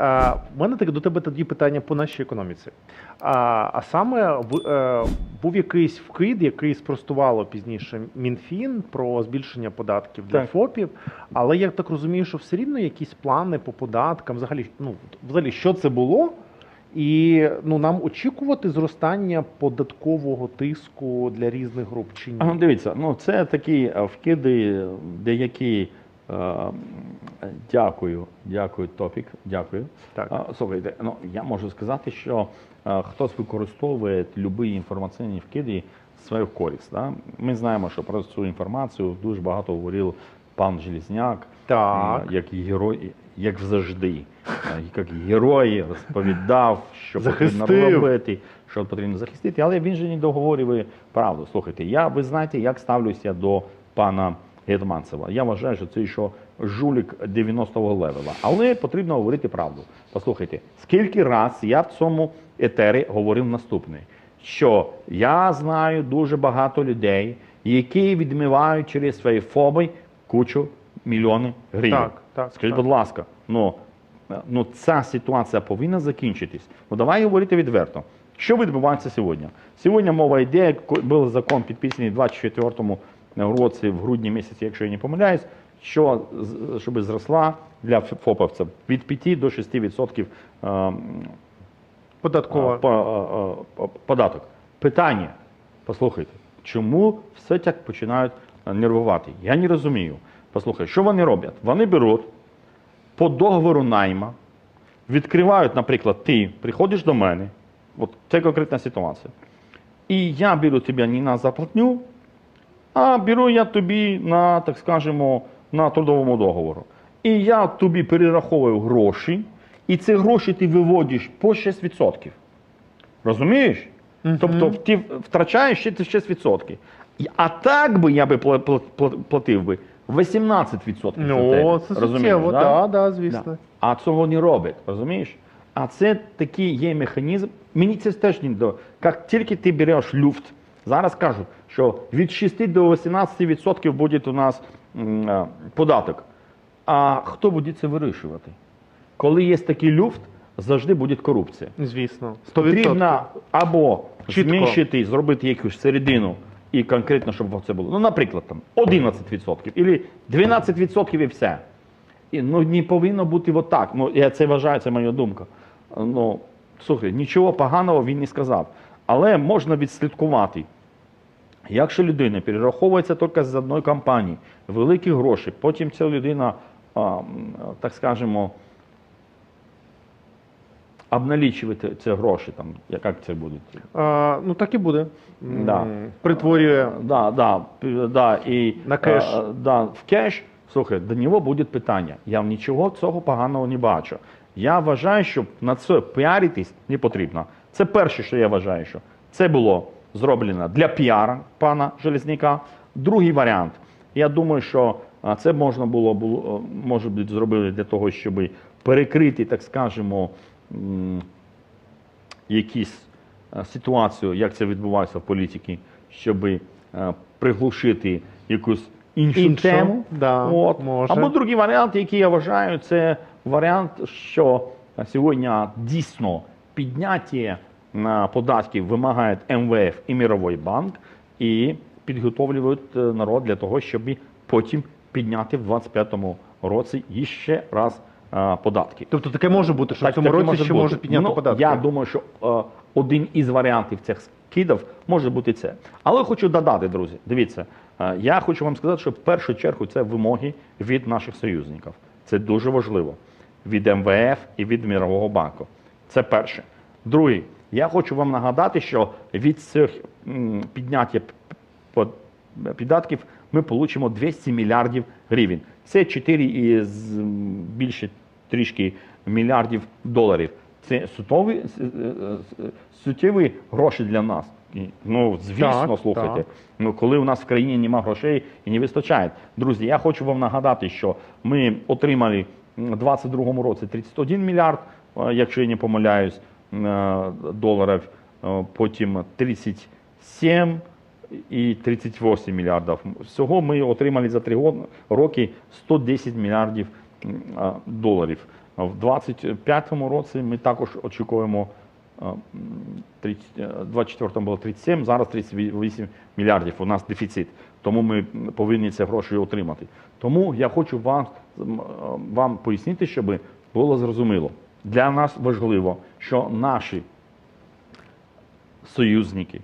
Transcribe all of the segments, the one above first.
В мене так до тебе тоді питання по нашій економіці. А, а саме в- е, був якийсь вкид, який спростувало пізніше Мінфін про збільшення податків для Так. ФОПів. Але я так розумію, що все рівно якісь плани по податкам, взагалі, ну взагалі, що це було? І ну нам очікувати зростання податкового тиску для різних груп чи ні? Дивіться, ну це такі е, вкиди, деякі. Е, Дякую, дякую, топік. Дякую. Так. Слухайте, ну я можу сказати, що е, хтось використовує любі інформаційні вкиди в свою користь. Да? Ми знаємо, що про цю інформацію дуже багато говорив пан Желізняк, Так. е, як герой, як завжди, як герой розповідав, що потрібно робити, що потрібно захистити, але він же не договорює правду. Слухайте, я ви знаєте, як ставлюся до пана Гетманцева. Я вважаю, що це ще жулік 90-го левела. Але потрібно говорити правду. Послухайте, скільки раз я в цьому етері говорив наступний: що я знаю дуже багато людей, які відмивають через свої фоби кучу мільйонів гривень. Так, так, Скажіть, так. будь ласка, ну ну ця ситуація повинна закінчитись. Ну давай говорити відверто. Що відбувається сьогодні? Сьогодні мова йде, був закон підписаний 24-му році, в грудні місяці, якщо я не помиляюсь, що щоб зросла для ФОПовців від 5 до 6% е, податкова е, е, податок. Питання, послухайте, чому все так починають нервувати? Я не розумію. Послухай, що вони роблять? Вони беруть по договору найма, відкривають, наприклад, ти приходиш до мене, от це конкретна ситуація, і я беру тебе не на заплатню, а беру я тобі на, так скажемо, на трудовому договору. І я тобі перераховую гроші, і ці гроші ти виводиш по 6%. Розумієш? Тобто ти втрачаєш ще ці 6%. А так би я би пла- пла- пла- платив би 18% за Ну, це суттєво, да? да, да, звісно. Да. А цього не робить, розумієш? А це такий є механізм. Мені це теж не до. Як тільки ти береш люфт, зараз кажуть, що від 6 до 18% буде у нас е, податок. А хто буде це вирішувати? Коли є такий люфт, завжди буде корупція. Звісно. 100%. Потрібно або зменшити, зробити якусь середину і конкретно, щоб це було. Ну, наприклад, там 11% або 12% і все. І, ну, не повинно бути отак. Ну, я це вважаю, це моя думка. Ну, слухай, нічого поганого він не сказав. Але можна відслідкувати. Якщо людина перераховується тільки з одної компанії, великі гроші, потім ця людина, так скажемо, обналічувати ці гроші, там, як це буде? А, ну так і буде. Да. Притворює. Да, да, да, і, На кеш. е, да, в кеш, слухай, до нього буде питання. Я нічого цього поганого не бачу. Я вважаю, що на це піаритись не потрібно. Це перше, що я вважаю, що це було зроблено для піара пана Железняка. Другий варіант. Я думаю, що це можна було, було е, може бути зробили для того, щоб перекрити, так скажемо, якісь е, ситуацію, як це відбувається в політиці, щоб е, приглушити якусь іншу, Іншу, тему. да, От. може. Або другий варіант, який я вважаю, це варіант, що сьогодні дійсно підняття податків вимагають МВФ і Мировий банк, і підготовлюють е, народ для того, щоб потім підняти в 2025 році іще раз е, податки. Тобто таке може бути, що в цьому році може ще може підняти ну, податки. Я думаю, що е, один із варіантів цих скидів може бути це. Але хочу додати, друзі, дивіться, я хочу вам сказати, що в першу чергу це вимоги від наших союзників. Це дуже важливо. Від МВФ і від Мірового банку. Це перше. Друге, я хочу вам нагадати, що від цих підняття податків ми получимо 200 мільярдів гривень. Це 4 із м, більше трішки мільярдів доларів. Це суттєві, с- е, е, суттєві гроші для нас. Ну, звісно, Так, слухайте. так. Ну, коли у нас в країні немає грошей і не вистачає. Друзі, я хочу вам нагадати, що ми отримали у 2022 році 31 мільярд, е, якщо я не помиляюсь, е, доларів, е, потім 37 і 38 мільярдів. Всього ми отримали за три роки 110 мільярдів доларів. В 25-му році ми також очікуємо. е, м, 30, е, 24-му було 37, зараз 38 мільярдів. У нас дефіцит. Тому ми повинні ці гроші отримати. Тому я хочу вам, вам пояснити, щоб було зрозуміло. Для нас важливо, що наші союзники,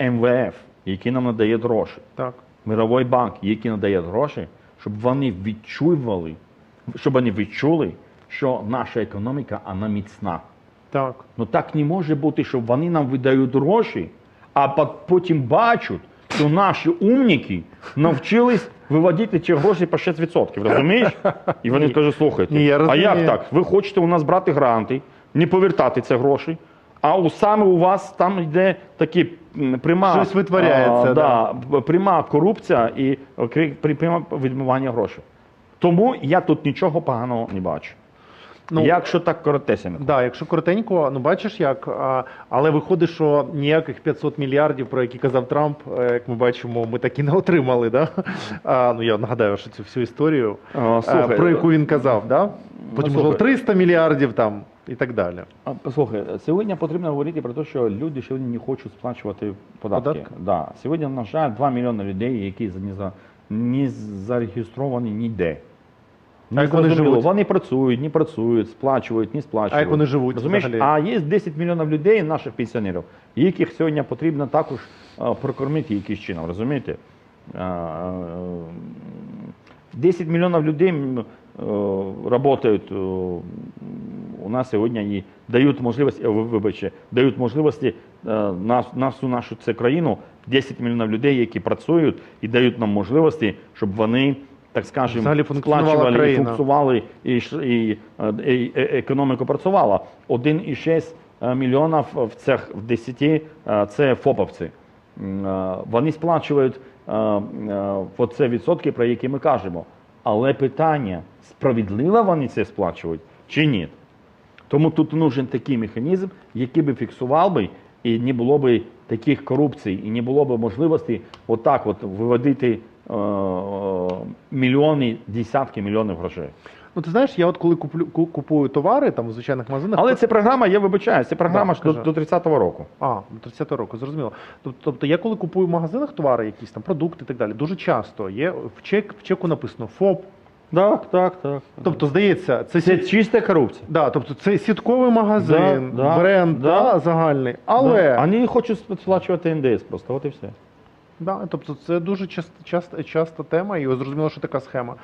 МВФ, які нам надають гроші, Так. Мировий банк, який надає гроші, щоб вони відчували, щоб вони відчули, що наша економіка вона міцна. Так. Ну так не може бути, щоб вони нам видають гроші, а потім бачать, що наші умніки навчились виводити ці гроші по 6%, розумієш? І вони скажуть, слухайте, Ні, я а розумію. як так? Ви хочете у нас брати гранти, не повертати ці гроші, а у саме у вас там йде такі пряма, Щось витворяється, а, да, б- пряма корупція і пряме відмивання грошей. Тому я тут нічого поганого не бачу. Ну, Якщо так коротесенько. Да, якщо коротенько, ну бачиш як, а, але виходить, що ніяких 500 мільярдів, про які казав Трамп, е, як ми бачимо, ми так і не отримали. Да? А, ну я нагадаю, що цю всю історію, А, е, слухай, про яку він казав, да? Потім можливо 300 мільярдів там і так далі. А, Послухай, сьогодні потрібно говорити про те, що люди сьогодні не хочуть сплачувати податки. Податки? Да. Сьогодні, на жаль, 2 мільйони людей, які за- не, за, не зареєстровані ніде. А як вони живуть? Вони працюють, не працюють, сплачують, не сплачують. А як вони живуть Розумієш? взагалі? А є 10 мільйонів людей, наших пенсіонерів, яких сьогодні потрібно також а, прокормити якимось чином, розумієте? А, е, 10 мільйонів людей е, працюють е, у нас і дають можливість, е, ви- вибачте, дають можливості е, нас, нашу нашу цю країну, 10 мільйонів людей, які працюють і дають нам можливості, щоб вони, так скажемо, сплачували і функціонували, і, і, і, економіка працювала. 1,6 е, мільйонів в цих в 10 е, це ФОПовці. Вони сплачують оце відсотки, про які ми кажемо. Але питання, справедливо вони це сплачують чи ні? Тому тут нужен такий механізм, який би фіксував би, і не було би таких корупцій, і не було б можливості отак от виводити е, е, мільйони, десятки мільйонів грошей. Ну ти знаєш, я от коли куплю, ку- купую товари там в звичайних магазинах, Але ця програма, я вибачаю, це програма Да, ж до, кажи. до 30-го року. А, до 30-го року, зрозуміло. Тобто, тобто я коли купую в магазинах товари, якісь там продукти і так далі, дуже часто є в чек, в чеку написано ФОП. Так, так, так. Тобто, здається, це, Це сі- чиста корупція. да, тобто це сітковий магазин, Да, да, бренд да. да, загальний. Але Да. Вони хочуть сплачувати НДС просто, от і все. да, тобто це дуже часто, часто, часто тема, і зрозуміло, що така схема.